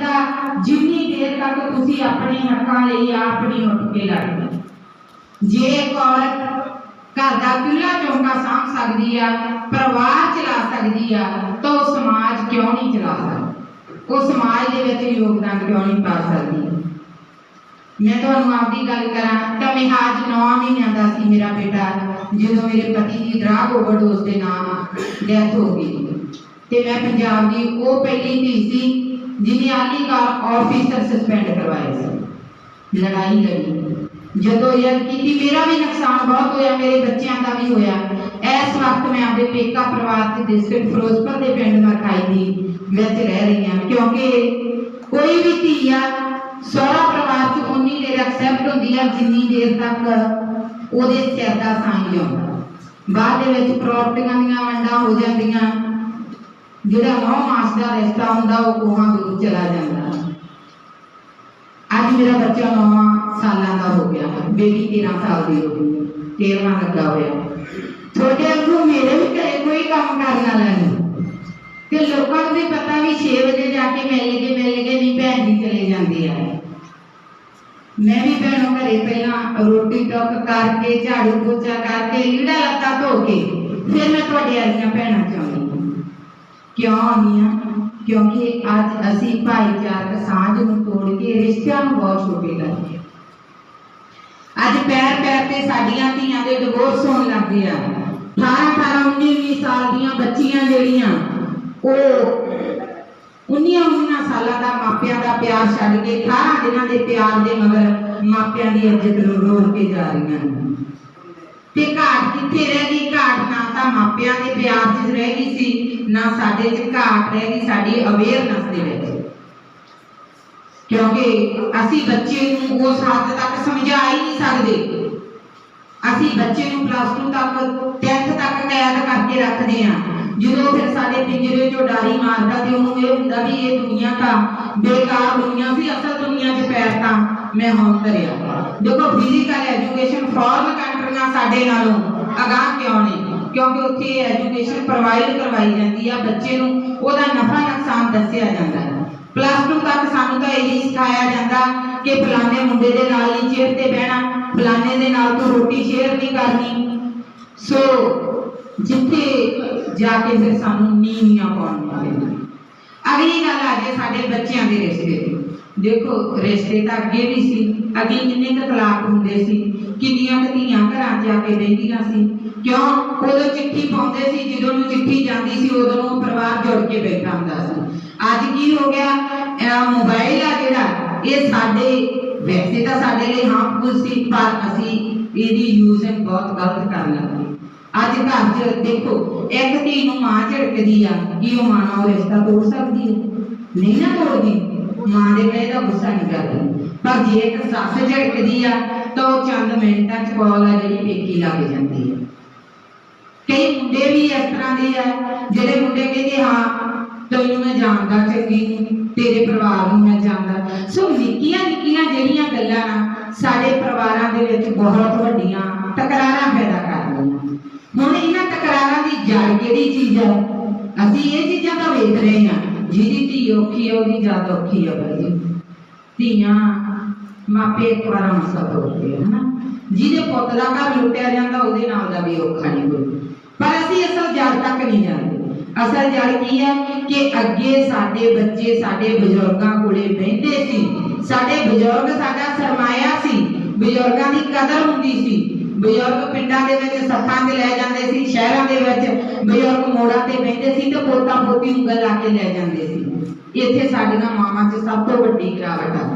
ਜਾਂਦਾ ਜਿੰਨੀ ਦੇਰ ਤੱਕ ਤੁਸੀਂ ਆਪਣੇ ਹੱਕਾਂ ਲਈ ਆਪ ਨਹੀਂ ਉੱਠ ਕੇ ਲੜਦੇ। ਜੇ ਇੱਕ ਔਰਤ ਘਰ ਦਾ ਚੁੱਲ੍ਹਾ ਚੌਂਕਾ ਸਾਂਭ ਸਕਦੀ ਆ, ਪਰਿਵਾਰ ਚਲਾ ਸਕਦੀ ਆ, ਤਾਂ ਉਹ ਸਮਾਜ ਕਿਉਂ ਨਹੀਂ ਚਲਾ ਸਕਦੀ? ਉਹ ਸਮਾਜ ਦੇ ਵਿੱਚ ਯੋਗਦਾਨ ਕਿਉਂ ਨਹੀਂ ਪਾ ਸਕਦੀ? ਮੈਂ ਤੁਹਾਨੂੰ ਆਪਦੀ ਗੱਲ ਕਰਾਂ, ਤਾਂ ਮਿਹਾਜ 9 ਮਹੀਨਿਆਂ ਦਾ ਸੀ ਮੇਰਾ ਬੇਟਾ, ਜਦੋਂ ਮੇਰੇ ਪਤੀ ਦੀ ਡਰਗ ਓਵਰਡੋਜ਼ ਦੇ ਨਾਲ ਡੈਥ ਹੋ ਗਈ। ਤੇ ਮੈਂ ਪੰਜਾਬ ਦੀ ਉਹ ਪਹਿਲੀ ਧੀ ਸੀ ਜਿਹਨੇ ਆਲੀ ਕਾਰ ਆਫੀਸਰ ਸਸਪੈਂਡ ਕਰਵਾਏ ਸੀ। ਲੜਾਈ ਲੜੀ। ਜਦੋਂ ਇਹ ਕੀਤੀ ਮੇਰਾ ਵੀ ਨੁਕਸਾਨ ਬਹੁਤ ਹੋਇਆ, ਮੇਰੇ ਬੱਚਿਆਂ ਦਾ ਵੀ ਹੋਇਆ, ਇਸ ਵਕਤ ਮੈਂ ਆਪਣੇ ਪੇਕਾ ਪਰਿਵਾਰ ਦੇ ਡਿਸਟ੍ਰਿਕਟ ਫਿਰੋਜ਼ਪੁਰ ਦੇ ਪਿੰਡ ਮਰਖਾਈ ਦੀ ਵਿੱਚ ਰਹਿ ਰਹੀ ਹਾਂ, ਕਿਉਂਕਿ ਕੋਈ ਵੀ ਧੀ ਆ ਸਹੁਰਾ ਪਰਿਵਾਰ ਚ ਉਨੀ ਦੇਰ ਐਕਸੈਪਟ ਹੁੰਦੀ ਆ ਜਿੰਨੀ ਦੇਰ ਤੱਕ ਉਹਦੇ ਸਿਰ ਦਾ ਸਾਈਂ ਲਿਆਉਂਦਾ ਬਾਅਦ ਦੇ ਵਿੱਚ ਪ੍ਰਾਪਰਟੀਆਂ ਦੀਆਂ ਵੰਡਾਂ ਹੋ ਜਾਂਦੀਆਂ ਜਿਹੜਾ ਨੌ ਮਾਸ ਦਾ ਰਿਸ਼ਤਾ ਹੁੰਦਾ, ਉਹ ਕੋਹਾਂ ਦੂਰ ਚਲਾ ਜਾਂਦਾ। ਅੱਜ ਮੇਰਾ ਬੱਚਾ 9 ਸਾਲਾਂ ਦਾ ਹੋ ਗਿਆ। ਬੇਬੀ 13 ਸਾਲ ਦੀ ਹੋ ਗਈ। 13ਵਾਂ ਲੱਗਾ ਹੋਇਆ। ਤੁਹਾਡੇ ਵਾਂਗੂ ਮੇਰੇ ਵੀ ਘਰੇ ਕੋਈ ਕੰਮ ਕਰਨ ਵਾਲਾ ਨਹੀਂ। ਤੇ ਲੋਕਾਂ ਨੂੰ ਵੀ ਪਤਾ ਵੀ 6 ਵਜੇ ਜਾ ਕੇ ਮਿਲ ਗਏ ਮਿਲ ਗਏ ਨਹੀਂ ਭੈਣ ਜੀ ਚਲੇ ਜਾਂਦੀ ਆ। ਮੈਂ ਵੀ ਭੈਣੋ ਘਰੇ ਪਹਿਲਾਂ ਰੋਟੀ ਟੁੱਕ ਕਰਕੇ, ਝਾੜੂ ਪੋਚਾ ਕਰਕੇ, ਲੀੜਾ ਲੱਤਾ ਧੋ ਕੇ, ਫਿਰ ਮੈਂ ਤੁਹਾਡੇ ਵਾਲੀਆਂ ਭੈਣਾਂ ਚ ਕਿਉਂ ਆਉਂਦੀਆਂ ਕਿਉਂਕਿ ਅੱਜ ਅਸੀਂ ਭਾਈਚਾਰਕ ਸਾਂਝ ਨੂੰ ਤੋੜ ਕੇ ਰਿਸ਼ਤਿਆਂ ਨੂੰ ਬਹੁਤ ਛੋਟੇ ਕਰਦੇ ਹਾਂ। ਅੱਜ ਪੈਰ ਪੈਰ ਤੇ ਸਾਡੀਆਂ ਧੀਆਂ ਦੇ ਡਿਵੋਰਸ ਹੋਣ ਲੱਗ ਗਏ ਆ। 18 18 19 19 ਸਾਲ ਦੀਆਂ ਬੱਚੀਆਂ ਜਿਹੜੀਆਂ, ਉਹ 19 19 ਸਾਲਾਂ ਦਾ ਮਾਪਿਆਂ ਦਾ ਪਿਆਰ ਛੱਡ ਕੇ 18 ਦਿਨਾਂ ਦੇ ਪਿਆਰ ਦੇ ਮਗਰ ਮਾਪਿਆਂ ਦੀ ਇੱਜ਼ਤ ਨੂੰ ਰੋਲ ਕੇ ਜਾ ਰਹੀਆਂ ਨੇ। ਤੇ ਘਾਟ ਕਿੱਥੇ ਰਹਿ ਗਈ? ਘਾਟ ਨਾ ਤਾਂ ਮਾਪਿਆਂ ਦੇ ਪਿਆਰ 'ਚ ਰਹਿ ਗਈ ਸੀ। ਨਾ ਸਾਡੇ 'ਚ ਘਾਟ ਰਹਿ ਗਈ, ਸਾਡੀ ਅਵੇਅਰਨੈਸ ਦੇ ਵਿੱਚ। ਕਿਉਂਕਿ ਅਸੀਂ ਬੱਚੇ ਨੂੰ ਉਸ ਹੱਦ ਤੱਕ ਸਮਝਾ ਹੀ ਨਹੀਂ ਸਕਦੇ। ਅਸੀਂ ਬੱਚੇ ਨੂੰ ਪਲੱਸ 2 ਤੱਕ 10th ਤੱਕ ਕੈਦ ਕਰਕੇ ਰੱਖਦੇ ਹਾਂ। ਜਦੋਂ ਫਿਰ ਸਾਡੇ ਪਿੰਜਰੇ ਚੋਂ ਡਾਰੀ ਮਾਰਦਾ ਤੇ ਉਹਨੂੰ ਇਹ ਹੁੰਦਾ ਵੀ ਇਹ ਦੁਨੀਆ ਤਾਂ ਬੇਕਾਰ ਦੁਨੀਆ ਸੀ, ਅਸਲ ਦੁਨੀਆ 'ਚ ਪੈਰ ਤਾਂ ਮੈਂ ਹੁਣ ਧਰਿਆ। ਦੇਖੋ ਫਿਜ਼ੀਕਲ ਐਜੂਕੇਸ਼ਨ ਫੋਰਨ ਕੰਟਰੀਆਂ ਸਾਡੇ ਨਾਲੋਂ। ਅਗਾਂਹ ਕਿਉਂ ਨੇ? ਕਿਉਂਕਿ ਉੱਥੇ ਐਜੂਕੇਸ਼ਨ ਪ੍ਰੋਵਾਈਡ ਕਰਵਾਈ ਜਾਂਦੀ ਆ, ਬੱਚੇ ਨੂੰ ਉਹਦਾ ਨਫਾ ਨੁਕਸਾਨ ਦੱਸਿਆ ਜਾਂਦਾ ਹੈ। ਪਲੱਸ 2 ਤੱਕ ਸਾਨੂੰ ਤਾਂ ਇਹੀ ਸਿਖਾਇਆ ਜਾਂਦਾ ਕਿ ਫਲਾਣੇ ਮੁੰਡੇ ਦੇ ਨਾਲ ਨਹੀਂ ਚੇਅਰ ਤੇ ਬਹਿਣਾ, ਫਲਾਣੇ ਦੇ ਨਾਲ ਤੂੰ ਰੋਟੀ ਸ਼ੇਅਰ ਨਹੀਂ ਕਰਨੀ। ਸੋ ਜਿੱਥੇ ਜਾ ਕੇ ਫਿਰ ਸਾਨੂੰ ਨੀਵੀਆਂ ਪਾਉਣੀਆਂ ਪੈਂਦੀਆਂ ਅਗਲੀ ਗੱਲ ਆ ਜੇ ਸਾਡੇ ਬੱਚਿਆਂ ਦੇ ਰਿਸ਼ਤੇ ਦੀ। ਦੇਖੋ, ਰਿਸ਼ਤੇ ਤਾਂ ਅੱਗੇ ਵੀ ਸੀ ਅੱਗੇ ਕਿੰਨੇ ਕੁ ਤਲਾਕ ਹੁੰਦੇ ਸੀ। ਕਿੰਨੀਆਂ ਕੁ ਧੀਆਂ ਘਰਾਂ 'ਚ ਜਾ ਕੇ ਰਹਿੰਦੀਆਂ ਸੀ? ਕਿਉਂ? ਉਦੋਂ ਚਿੱਠੀ ਪਾਉਂਦੇ ਸੀ, ਜਦੋਂ ਨੂੰ ਚਿੱਠੀ ਜਾਂਦੀ ਸੀ, ਉਦੋਂ ਨੂੰ ਪਰਿਵਾਰ ਜੁੜ ਕੇ ਬੈਠਾ ਹੁੰਦਾ ਸੀ। ਅੱਜ ਕੀ ਹੋ ਗਿਆ? ਮੋਬਾਈਲ ਆ ਜਿਹੜਾ, ਇਹ ਸਾਡੇ, ਵੈਸੇ ਤਾਂ ਸਾਡੇ ਲਈ ਹਾਰਮਫੁਲ ਸੀ, ਪਰ ਅਸੀਂ ਇਹਦੀ ਯੂਜ ਬਹੁਤ ਗਲਤ ਕਰਨ ਲੱਗੇ। ਅੱਜ ਘਰ 'ਚ ਦੇਖੋ, ਇੱਕ ਧੀ ਨੂੰ ਮਾਂ ਝੜਕਦੀ ਆ, ਕੀ ਉਹ ਮਾਂ ਨਾਲ ਉਹ ਰਿਸ਼ਤਾ ਤੋੜ ਸਕਦੀ ਹੈ? ਨਹੀਂ ਨਾ ਤੋੜਦੀ। ਮਾਂ ਦੇ ਕਹੇ ਦਾ ਗੁੱਸਾ ਨਹੀਂ ਕਰਦੀ। ਪਰ ਜੇ ਇੱਕ ਸੱਸ ਝੜਕਦੀ ਆ, ਤਾਂ ਉਹ ਚੰਦ ਮਿੰਟਾਂ 'ਚ ਕਾਲ ਆ ਜਿਹੜੀ ਪੇਕੀ ਲੱਗ ਜਾਂਦੀ ਹੈ ਕਈ ਮੁੰਡੇ ਵੀ ਇਸ ਤਰ੍ਹਾਂ ਦੇ ਆ, ਜਿਹੜੇ ਮੁੰਡੇ ਕਹਿੰਦੇ, ਹਾਂ, ਤੈਨੂੰ ਮੈਂ ਜਾਣਦਾ ਚੰਗੀ ਨੂੰ, ਤੇਰੇ ਪਰਿਵਾਰ ਨੂੰ ਮੈਂ ਜਾਣਦਾ। ਸੋ ਨਿੱਕੀਆਂ ਨਿੱਕੀਆਂ ਜਿਹੜੀਆਂ ਗੱਲਾਂ ਨਾ, ਸਾਡੇ ਪਰਿਵਾਰਾਂ ਦੇ ਵਿੱਚ ਬਹੁਤ ਵੱਡੀਆਂ ਤਕਰਾਰਾਂ ਪੈਦਾ ਕਰਦੀਆਂ ਹੁਣ ਇਹਨਾਂ ਤਕਰਾਰਾਂ ਦੀ ਜੜ ਕਿਹੜੀ ਚੀਜ਼ ਹੈ ਅਸੀਂ ਇਹ ਚੀਜ਼ਾਂ ਤਾਂ ਵੇਖ ਰਹੇ ਹਾਂ, ਜਿਹਦੀ ਧੀ ਔਖੀ ਹੈ ਉਹਦੀ ਜ਼ਿਆਦਾ ਔਖੀ ਹੈ ਬਈ ਧੀਆਂ ਮਾਪੇ ਇੱਕ ਵਾਰ ਮਸਾ ਤੋੜਦੇ ਆ, ਹਨਾ? ਜਿਹਦੇ ਪੁੱਤ ਦਾ ਘਰ ਲੁੱਟਿਆ ਜਾਂਦਾ, ਉਹਦੇ ਨਾਲ ਦਾ ਵੀ ਔਖਾ ਨਹੀਂ ਕੋਈ। ਪਰ ਅਸੀਂ ਅਸਲ ਜੜ ਤੱਕ ਨਹੀਂ ਜਾਂਦੇ। ਅਸਲ ਜੜ ਕੀ ਹੈ ਕਿ ਅੱਗੇ ਸਾਡੇ ਬੱਚੇ, ਸਾਡੇ ਬਜ਼ੁਰਗਾਂ ਕੋਲੇ ਬਹਿੰਦੇ ਸੀ। ਸਾਡੇ ਬਜ਼ੁਰਗ ਸਾਡਾ ਸਰਮਾਇਆ ਸੀ। ਬਜ਼ੁਰਗਾਂ ਦੀ ਕਦਰ ਹੁੰਦੀ ਸੀ। ਬਜ਼ੁਰਗ ਪਿੰਡਾਂ ਦੇ ਵਿੱਚ ਸੱਥਾਂ ਤੇ ਲੈ ਜਾਂਦੇ ਸੀ, ਸ਼ਹਿਰਾਂ ਦੇ ਵਿੱਚ ਬਜ਼ੁਰਗ ਮੋੜਾਂ ਤੇ ਬਹਿੰਦੇ ਸੀ ਤੇ ਪੋਤਾ ਪੋਤੀ ਨੂੰ ਲਾ ਕੇ ਲੈ ਜਾਂਦੇ ਸੀ। ਇੱਥੇ ਸਾਡੀਆਂ ਮਾਵਾਂ 'ਚ ਸਭ ਤੋਂ ਵੱਡੀ ਗਿਰਾਵਟ ਆ।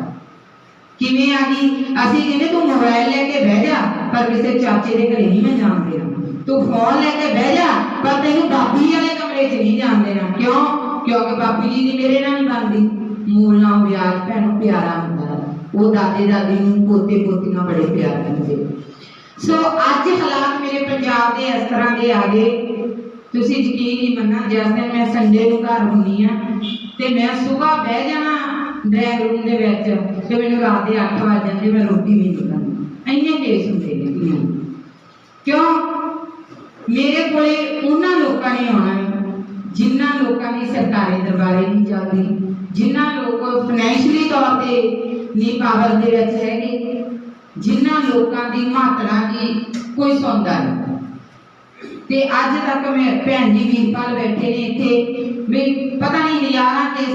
ਕਿਵੇਂ ਆ ਗਈ ਅਸੀਂ ਕਹਿੰਦੇ ਤੂੰ ਮੋਬਾਈਲ ਲੈ ਕੇ ਬਹਿ ਜਾ ਪਰ ਕਿਸੇ ਚਾਚੇ ਦੇ ਘਰੇ ਨਹੀਂ ਮੈਂ ਜਾਣ ਦੇਣਾ ਤੂੰ ਫੋਨ ਲੈ ਕੇ ਬਹਿ ਜਾ ਪਰ ਤੈਨੂੰ ਬਾਬੀ ਵਾਲੇ ਕਮਰੇ 'ਚ ਨਹੀਂ ਜਾਣ ਦੇਣਾ। ਕਿਉਂ? ਕਿਉਂਕਿ ਬਾਬੀ ਜੀ ਦੀ ਮੇਰੇ ਨਾਲ ਨਹੀਂ ਬਣਦੀ। ਮੂਲ ਨਾਲ ਵਿਆਜ ਭੈਣੋਂ ਪਿਆਰਾ ਹੁੰਦਾ ਹੈ। ਉਹ ਦਾਦੇ ਦਾਦੀ ਨੂੰ ਪੋਤੇ ਪੋਤੀਆਂ ਬੜੇ ਪਿਆਰ ਕਰਦੇ। ਸੋ ਅੱਜ ਹਾਲਾਤ ਮੇਰੇ ਪੰਜਾਬ ਦੇ ਇਸ ਤਰ੍ਹਾਂ ਦੇ ਆ ਗਏ। ਤੁਸੀਂ ਯਕੀਨ ਨਹੀਂ ਮੰਨਣਾ, ਜਿਸ ਦਿਨ ਮੈਂ ਸੰਡੇ ਨੂੰ ਘਰ ਹੁੰਨੀ ਆ, ਤੇ ਮੈਂ ਸਵੇਰ ਬਹਿ ਜਾਣਾ ਡਰਾਈਵ ਰੂਮ ਦੇ ਵਿੱਚ ਤੇ ਮੈਨੂੰ ਰਾਤ ਦੇ 8 ਵਜੇ ਜਾਂਦੇ, ਮੈਂ ਰੋਟੀ ਵੀ ਨਹੀਂ ਖਾਂਦੀ ਇੰਨੇ ਕੇਸ ਹੁੰਦੇ ਨੇ ਧੀਆਂ ਕਿਉਂ? ਮੇਰੇ ਕੋਲੇ ਉਹਨਾਂ ਲੋਕਾਂ ਨੇ ਆਉਣਾ ਹੈ, ਜਿਨ੍ਹਾਂ ਲੋਕਾਂ ਦੀ ਸਰਕਾਰੀ ਦਰਬਾਰੇ ਨਹੀਂ ਚੱਲਦੀ, ਜਿਨ੍ਹਾਂ ਲੋਕ ਫਾਈਨੈਂਸ਼ਲੀ ਤੌਰ ਤੇ ਨਹੀਂ ਪਾਵਰ ਦੇ ਵਿੱਚ ਹੈਗੇ, ਜਿਨ੍ਹਾਂ ਲੋਕਾਂ ਦੀ ਮਾਤਰਾ ਦੀ ਕੋਈ ਸੌਂਦਾ ਨਹੀਂ। ਤੇ ਅੱਜ ਤੱਕ ਮੈਂ ਭੈਣ ਜੀ ਵੀਰਪਾਲ ਬੈਠੇ ਨੇ ਇੱਥੇ। ਵੀ ਪਤਾ ਨਹੀਂ ਨਜ਼ਾਰਾ ਕਿਸ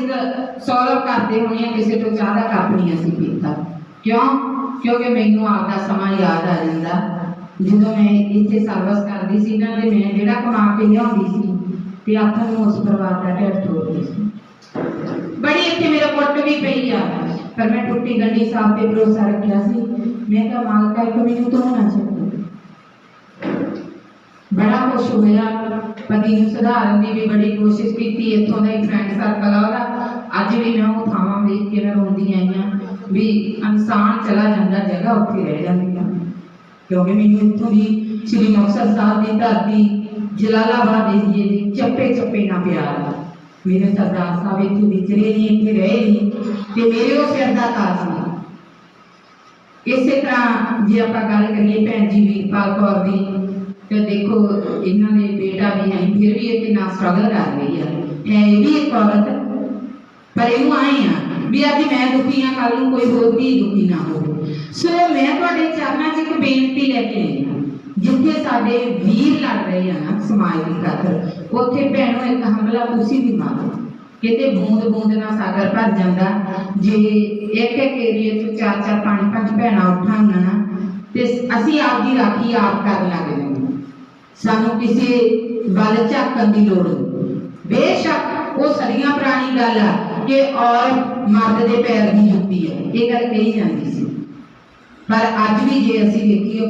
ਸੋਲਵ ਕਰਦੇ ਹੋਣੇ ਆ, ਕਿਸੇ ਤੋਂ ਚਾਹ ਕੱਪ ਨਹੀਂ ਅਸੀਂ ਪੀਤਾ। ਕਿਉਂ? ਕਿਉਂਕਿ ਮੈਨੂੰ ਆਪਦਾ ਸਮਾਂ ਯਾਦ ਆ ਜਾਂਦਾ। ਜਦੋਂ ਮੈਂ ਇੱਥੇ ਸਰਵਿਸ ਕਰਦੀ ਸੀ ਨਾ ਤੇ ਮੈਂ ਜਿਹੜਾ ਕਮਾ ਕੇ ਲਿਆਉਂਦੀ ਸੀ ਤੇ ਆਥਣ ਨੂੰ ਉਸ ਪਰਿਵਾਰ ਦਾ ਢਿੱਡ ਤੋੜਦੀ ਸੀ। ਬੜੀ ਇੱਥੇ ਮੇਰੇ ਕੁੱਟ ਵੀ ਪਈ ਆ। ਪਰ ਮੈਂ ਟੁੱਟੀ ਗੰਢੀ ਸਾਹਿਬ ਤੇ ਭਰੋਸਾ ਰੱਖਿਆ ਸੀ। ਮੈਂ ਕਿਹਾ, ਮਾਲਕਾ, ਇੱਕ ਮੈਨੂੰ ਤੋਂ ਹੋਣਾ ਚਾਹੀਦਾ ਬੜਾ ਖੁਸ਼ ਹੋਇਆ। ਪਤੀ ਨੂੰ ਸੁਧਾਰਨ ਦੀ ਵੀ ਬੜੀ ਕੋਸ਼ਿਸ਼ ਕੀਤੀ। ਇੱਥੋਂ ਦਾ ਇੱਕ ਫਰੈਂਡ ਸਰਕਲ ਆ ਉਹਦਾ। ਅੱਜ ਵੀ ਮੈਂ ਉਹ ਥਾਵਾਂ ਵੇਖ ਕੇ ਮੈਂ ਰੋਂਦੀ ਆਈ ਹਾਂ ਵੀ ਇਨਸਾਨ ਚਲਾ ਜਾਂਦਾ, ਜਗ੍ਹਾ ਉੱਥੇ ਰਹਿ ਜਾਂਦੀ ਆ। ਕਿਉਂਕਿ ਮੈਨੂੰ ਇੱਥੋਂ ਦੀ ਸ੍ਰੀ ਮੁਕਤਸਰ ਸਾਹਿਬ ਦੀ ਧਰਤੀ, ਜਲਾਲਾਬਾਦ ਏਰੀਏ ਦੀ ਚੱਪੇ ਚੱਪੇ ਨਾਲ ਪਿਆਰ ਆ। ਮੇਰੇ ਸਰਦਾਰ ਸਾਹਿਬ ਇੱਥੇ ਵਿਚਰੇ ਨਹੀਂ ਇੱਥੇ ਰਹੇ ਨਹੀਂ ਤੇ ਮੇਰੇ ਉਹ ਸਿਰ ਦਾ ਤਾਜ ਨੇ ਇਸੇ ਤਰ੍ਹਾਂ ਜੇ ਆਪਾਂ ਗੱਲ ਕਰੀਏ ਭੈਣ ਜੀ ਵੀਰਪਾਲ ਕੌਰ ਦੀ ਤੇ ਦੇਖੋ, ਇਹਨਾਂ ਦੇ ਬੇਟਾ ਵੀ ਹੈ, ਫਿਰ ਵੀ ਇਹ ਕਿੰਨਾ ਸਟਰਗਲ ਕਰ ਰਹੀ ਹੈ ਹੈ ਇਹ ਵੀ ਇੱਕ ਔਰਤ, ਪਰ ਇਹਨੂੰ ਆਏ ਆ ਵੀ ਅੱਜ ਮੈਂ ਦੁਖੀ ਆ ਕੱਲ ਨੂੰ ਕੋਈ ਹੋਰ ਵੀ ਦੁਖੀ ਨਾ ਹੋਵੇ। ਸੋ ਮੈਂ ਤੁਹਾਡੇ ਚਰਨਾਂ 'ਚ ਇੱਕ ਬੇਨਤੀ ਲੈ ਕੇ ਆਈ ਹਾਂ। ਜਿੱਥੇ ਸਾਡੇ ਵੀਰ ਲੜ ਰਹੇ ਆ ਨਾ ਸਮਾਜ ਦੀ ਖਾਤਰ, ਉੱਥੇ ਭੈਣੋ, ਇੱਕ ਹਮਲਾ ਤੁਸੀਂ ਵੀ ਮਾਰੋ। ਕਿਤੇ ਬੂੰਦ ਬੂੰਦ ਨਾਲ ਸਾਗਰ ਭਰ ਜਾਂਦਾ, ਜੇ ਇੱਕ ਇੱਕ ਏਰੀਏ 'ਚ ਚਾਰ ਚਾਰ, ਪੰਜ ਪੰਜ ਭੈਣਾਂ ਉਠਾਂਗੀਆਂ ਨਾ, ਤੇ ਅਸੀਂ ਆਪ ਦੀ ਰਾਖੀ ਆਪ ਕਰਨ ਲੱਗ ਜਾਂਦੇ। ਸਾਨੂੰ ਕਿਸੇ ਵੱਲ ਝਾਕਣ ਦੀ ਲੋੜ ਨਹੀਂ। ਬੇਸ਼ੱਕ ਉਹ ਸਦੀਆਂ ਪੁਰਾਣੀ ਗੱਲ ਆ ਕਿ ਔਰਤ ਮਰਦ ਦੇ ਪੈਰ ਦੀ ਜੁੱਤੀ ਹੈ ਇਹ ਗੱਲ ਕਹੀ ਜਾਂਦੀ ਸੀ। ਪਰ ਅੱਜ ਵੀ ਜੇ ਅਸੀਂ ਦੇਖੀਏ